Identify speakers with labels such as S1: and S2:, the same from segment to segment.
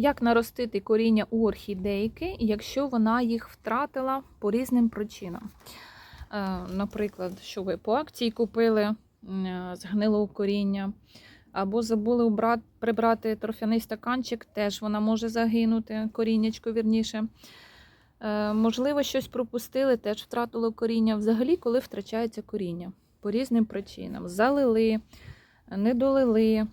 S1: Як наростити коріння у орхідейки, якщо вона їх втратила по різним причинам? Е, Наприклад, що ви по акції купили е, згнилого коріння, або забули прибрати торфяний стаканчик, теж вона може загинути, коріннячко вірніше. Е, Можливо, щось пропустили, теж втратило коріння. Взагалі, коли втрачається коріння по різним причинам. Залили, не долили.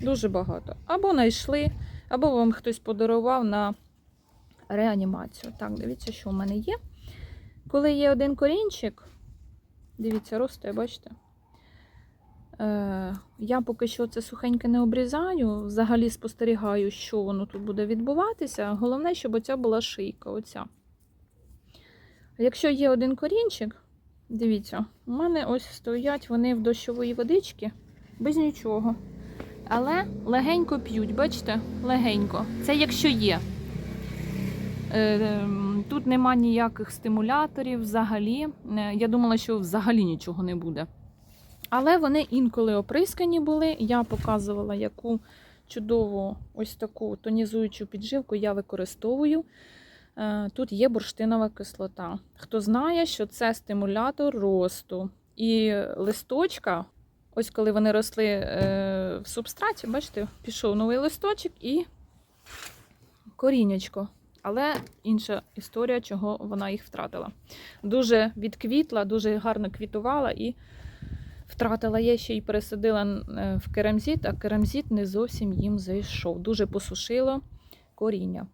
S1: Дуже багато. Або знайшли, або вам хтось подарував на реанімацію. Так, дивіться, що у мене є. Коли є один корінчик, дивіться, росте, бачите? Е, я поки що це сухеньке не обрізаю, взагалі спостерігаю, що воно тут буде відбуватися. Головне, щоб оця була шийка. Оця. Якщо є один корінчик, дивіться, у мене ось стоять вони в дощової водички без нічого. Але легенько п'ють, бачите? Легенько. Це якщо є. Е, ем, Тут нема ніяких стимуляторів взагалі. Е, Я думала, що взагалі нічого не буде. Але вони інколи оприскані були. Я показувала, яку чудову ось таку тонізуючу підживку я використовую. Е, Тут є бурштинова кислота. Хто знає, що це стимулятор росту. І листочка, ось коли вони росли е, в субстраті, бачите, пішов новий листочок і корінечко. Але інша історія, чого вона їх втратила. Дуже відквітла, дуже гарно квітувала і втратила. Я ще й пересадила е, в керамзіт, а керамзіт не зовсім їм зайшов. Дуже посушило коріння.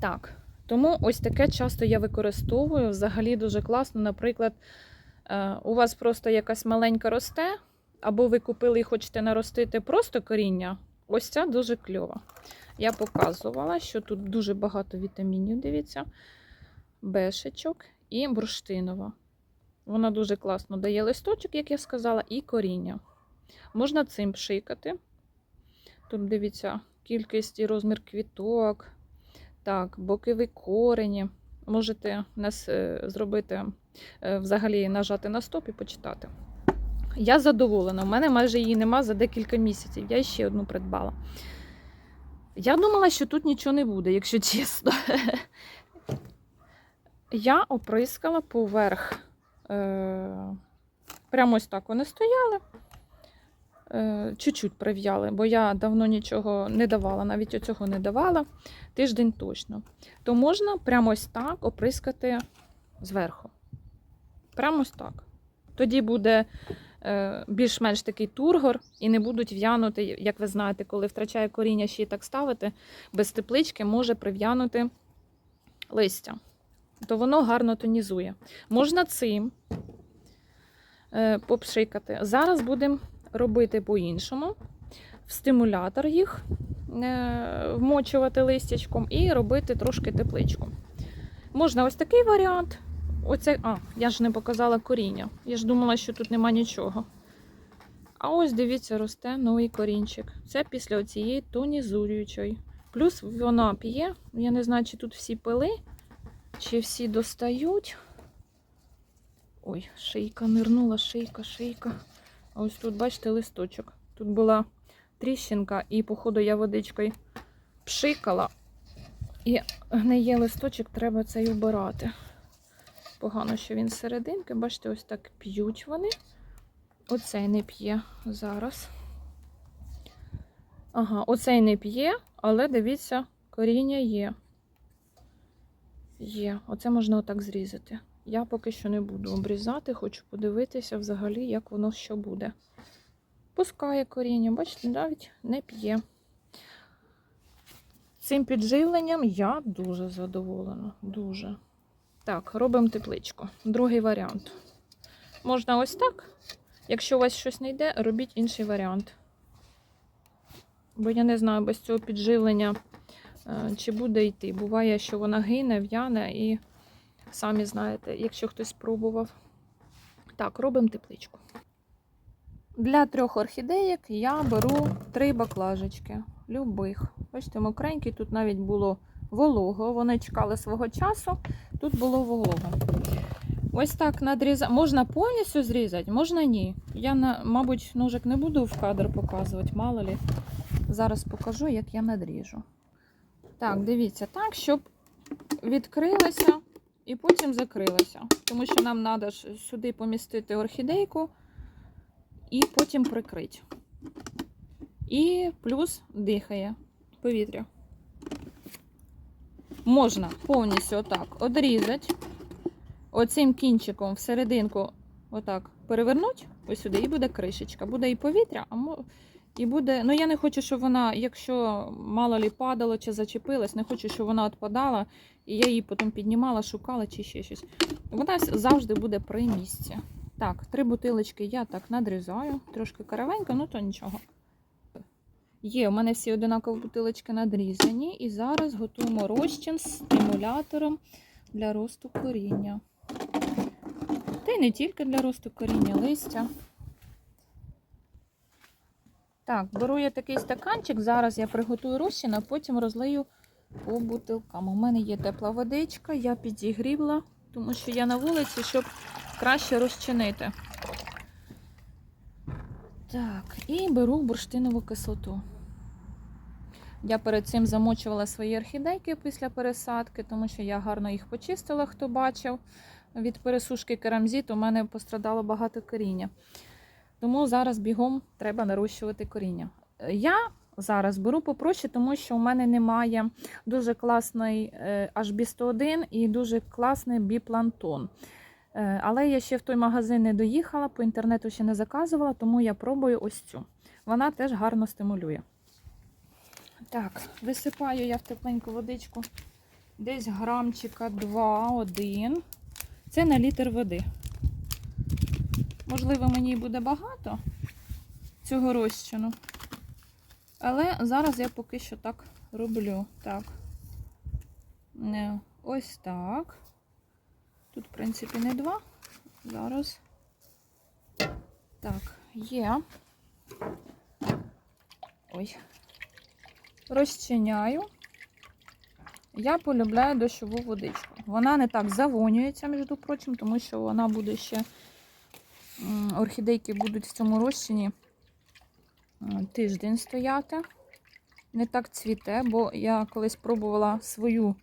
S1: Так, тому ось таке часто я використовую. Взагалі дуже класно. Наприклад, у вас просто якась маленька росте, або ви купили і хочете наростити просто коріння. Ось ця дуже кльова. Я показувала, що тут дуже багато вітамінів, дивіться, бешечок і бурштинова. Вона дуже класно дає листочок, як я сказала, і коріння. Можна цим пшикати. Тут дивіться, кількість і розмір квіток. Так, бокові корені. Можете нас е, зробити, е, взагалі нажати на стоп і почитати. Я задоволена. У мене майже її нема за декілька місяців. Я ще одну придбала. Я думала, що тут нічого не буде, якщо чесно. Я оприскала поверх. Е, Прямо ось так вони стояли. Е, Чуть-чуть прив'яли, бо я давно нічого не давала, навіть оцього не давала. Тиждень точно. То можна прямо ось так оприскати зверху. Прямо ось так. Тоді буде е, більш-менш такий тургор і не будуть в'янути, як ви знаєте, коли втрачає коріння, ще й так ставити, без теплички може прив'янути листя. То воно гарно тонізує. Можна цим е, попшикати. Зараз будемо робити по-іншому. В стимулятор їх е, вмочувати листячком і робити трошки тепличку. Можна ось такий варіант. Оце, а, я ж не показала коріння. Я ж думала, що тут нема нічого. А ось дивіться, росте новий корінчик. Це після цієї тонізуючої. Плюс вона п'є. Я не знаю, чи тут всі пили, чи всі достають. Ой, шийка нирнула, шийка, шийка. Ось тут, бачите, листочок. Тут була тріщинка, і, походу, я водичкою пшикала. І гниє листочок, треба цей убирати. Погано, що він серединки. Бачите, ось так п'ють вони. Оцей не п'є зараз. Ага, оцей не п'є, але дивіться, коріння є. Є. Оце можна отак зрізати. Я поки що не буду обрізати, хочу подивитися взагалі, як воно що буде. Пускає коріння, бачите, навіть не п'є. Цим підживленням я дуже задоволена. Дуже. Так, робимо тепличку. Другий варіант. Можна ось так. Якщо у вас щось не йде, робіть інший варіант. Бо я не знаю, без цього підживлення е, чи буде йти. Буває, що вона гине, в'яне і самі знаєте, якщо хтось спробував. Так, робимо тепличку. Для трьох орхідеїк я беру три баклажечки. Любих. Бачите, мокренькі, тут навіть було волого. Вони чекали свого часу, тут було волого. Ось так надрізати. Можна повністю зрізати, можна ні. Я, мабуть, ножик не буду в кадр показувати, мало лі. Зараз покажу, як я надріжу. Так, дивіться, так, щоб відкрилося і потім закрилося. Тому що нам треба сюди помістити орхідейку і потім прикрити. І плюс дихає повітря. Можна повністю отак одрізати. Оцим кінчиком всерединку отак перевернути ось сюди, і буде кришечка. Буде і повітря, а і буде. Ну я не хочу, щоб вона, якщо мало лі падало чи зачепилась, не хочу, щоб вона відпадала, і я її потім піднімала, шукала чи ще щось. Вона завжди буде при місці. Так, три бутилочки я так надрізаю, трошки каравенько, ну то нічого. Є, у мене всі одинакові бутилочки надрізані, і зараз готуємо розчин з стимулятором для росту коріння. Та й не тільки для росту коріння, листя. Так, беру я такий стаканчик. Зараз я приготую розчин, а потім розлию по бутилкам. У мене є тепла водичка, я підігрівла, тому що я на вулиці, щоб краще розчинити. Так, і беру бурштинову кислоту. Я перед цим замочувала свої орхідейки після пересадки, тому що я гарно їх почистила, хто бачив. Від пересушки керамзіт у мене пострадало багато коріння. Тому зараз бігом треба нарощувати коріння. Я зараз беру попроще, тому що у мене немає дуже класний е, HB101 і дуже класний біплантон. Е, Але я ще в той магазин не доїхала, по інтернету ще не заказувала, тому я пробую ось цю. Вона теж гарно стимулює. Так, висипаю я в тепленьку водичку десь грамчика 2-1. Це на літр води. Можливо, мені буде багато цього розчину. Але зараз я поки що так роблю. Так. Не, Ось так. Тут, в принципі, не два. Зараз. Так, є. Ой. Розчиняю. Я полюбляю дощову водичку. Вона не так завонюється, між прочим, тому що вона буде ще. Орхідейки будуть в цьому розчині тиждень стояти. Не так цвіте, бо я колись пробувала свою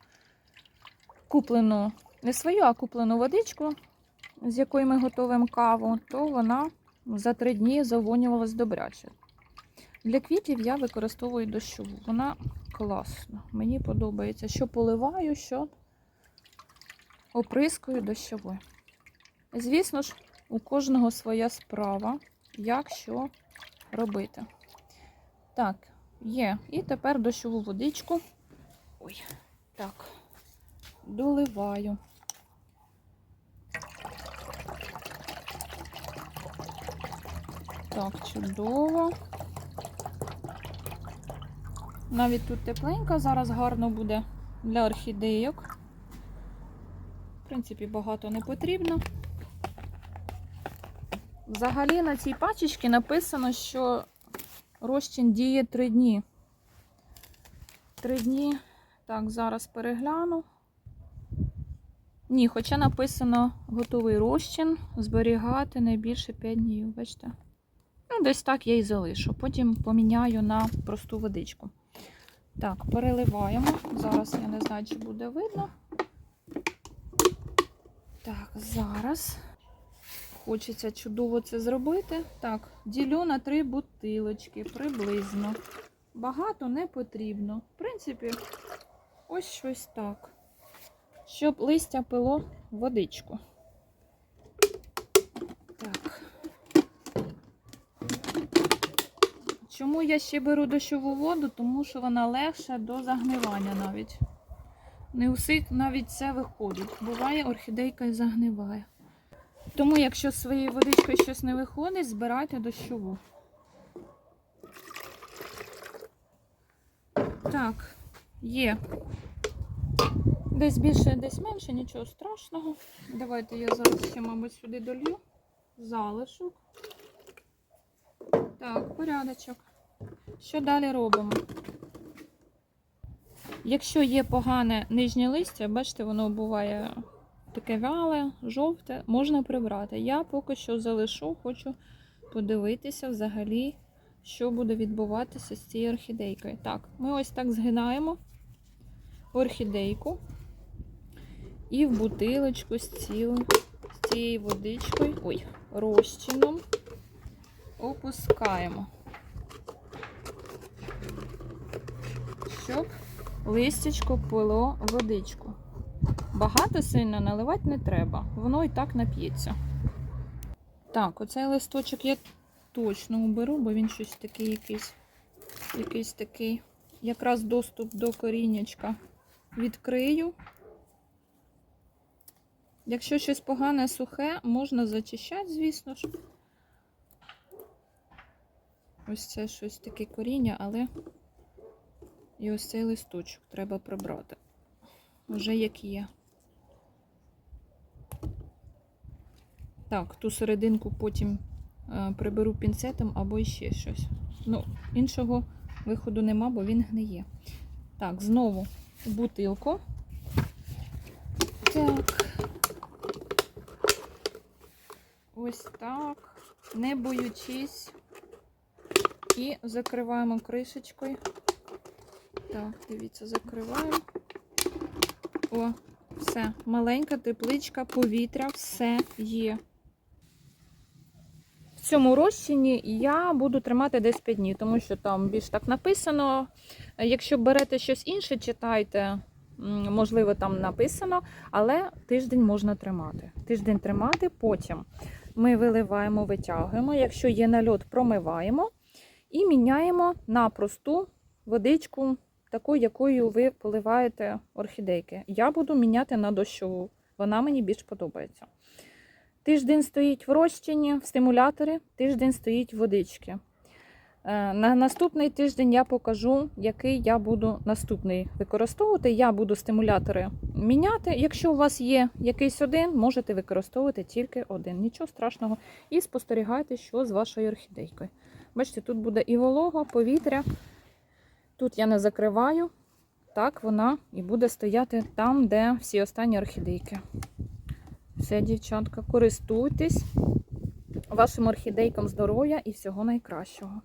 S1: куплену, не свою, а куплену водичку, з якої ми готуємо каву, то вона за три дні завонювалась добряче. Для квітів я використовую дощову. Вона класна. Мені подобається, що поливаю, що оприскую дощовою. Звісно ж, у кожного своя справа, як що робити. Так, є. І тепер дощову водичку. Ой, так, доливаю. Так, чудово. Навіть тут тепленько, зараз гарно буде для орхідейок. В принципі, багато не потрібно. Взагалі на цій пачечці написано, що розчин діє 3 дні. 3 дні. Так, зараз перегляну. Ні, хоча написано готовий розчин зберігати не більше 5 днів. Бачите? Ну, десь так я і залишу. Потім поміняю на просту водичку. Так, переливаємо. Зараз я не знаю, чи буде видно. Так, зараз. Хочеться чудово це зробити. Так, ділю на три бутилочки приблизно. Багато не потрібно. В принципі, ось щось так. Щоб листя пило водичку. Так. Чому я ще беру дощову воду? Тому що вона легша до загнивання навіть. Не усіх навіть це виходить. Буває, орхідейка і загниває. Тому, якщо з своєю водичкою щось не виходить, збирайте дощову. Так, є. Десь більше, десь менше, нічого страшного. Давайте я зараз ще, мабуть, сюди долью. Залишок. Так, порядочок. Що далі робимо? Якщо є погане нижнє листя, бачите, воно буває таке вяле, жовте, можна прибрати. Я поки що залишу, хочу подивитися взагалі, що буде відбуватися з цією орхідейкою. Так, ми ось так згинаємо орхідейку і в бутилочку з, цілу, з цією водичкою, ой, розчином опускаємо, щоб листячко пило водичку. Багато сильно наливати не треба, воно і так нап'ється. Так, оцей листочок я точно уберу, бо він щось такий якийсь, якийсь такий. Якраз доступ до коріннячка відкрию. Якщо щось погане сухе, можна зачищати, звісно ж. Ось це щось таке коріння, але і ось цей листочок треба прибрати. Вже як є. Так, ту серединку потім е, приберу пінцетом або ще щось. Ну, іншого виходу нема, бо він гниє. Так, знову бутилку. Так. Ось так. Не боючись. І закриваємо кришечкою. Так, дивіться, закриваємо. О, все. Маленька тепличка, повітря, все є. Цьому розчині я буду тримати десь 5 днів, тому що там більш так написано. Якщо берете щось інше, читайте, можливо, там написано, але тиждень можна тримати. Тиждень тримати, потім ми виливаємо, витягуємо. Якщо є нальот, промиваємо і міняємо на просту водичку, таку, якою ви поливаєте орхідейки. Я буду міняти на дощову, вона мені більш подобається. Тиждень стоїть в розчині, в стимуляторі, тиждень стоїть водички. Е, На наступний тиждень я покажу, який я буду наступний використовувати. Я буду стимулятори міняти. Якщо у вас є якийсь один, можете використовувати тільки один. Нічого страшного. І спостерігайте, що з вашою орхідейкою. Бачите, тут буде і волого, повітря. Тут я не закриваю. Так вона і буде стояти там, де всі останні орхідейки. Все, дівчатка, користуйтесь вашим орхідейкам здоров'я і всього найкращого.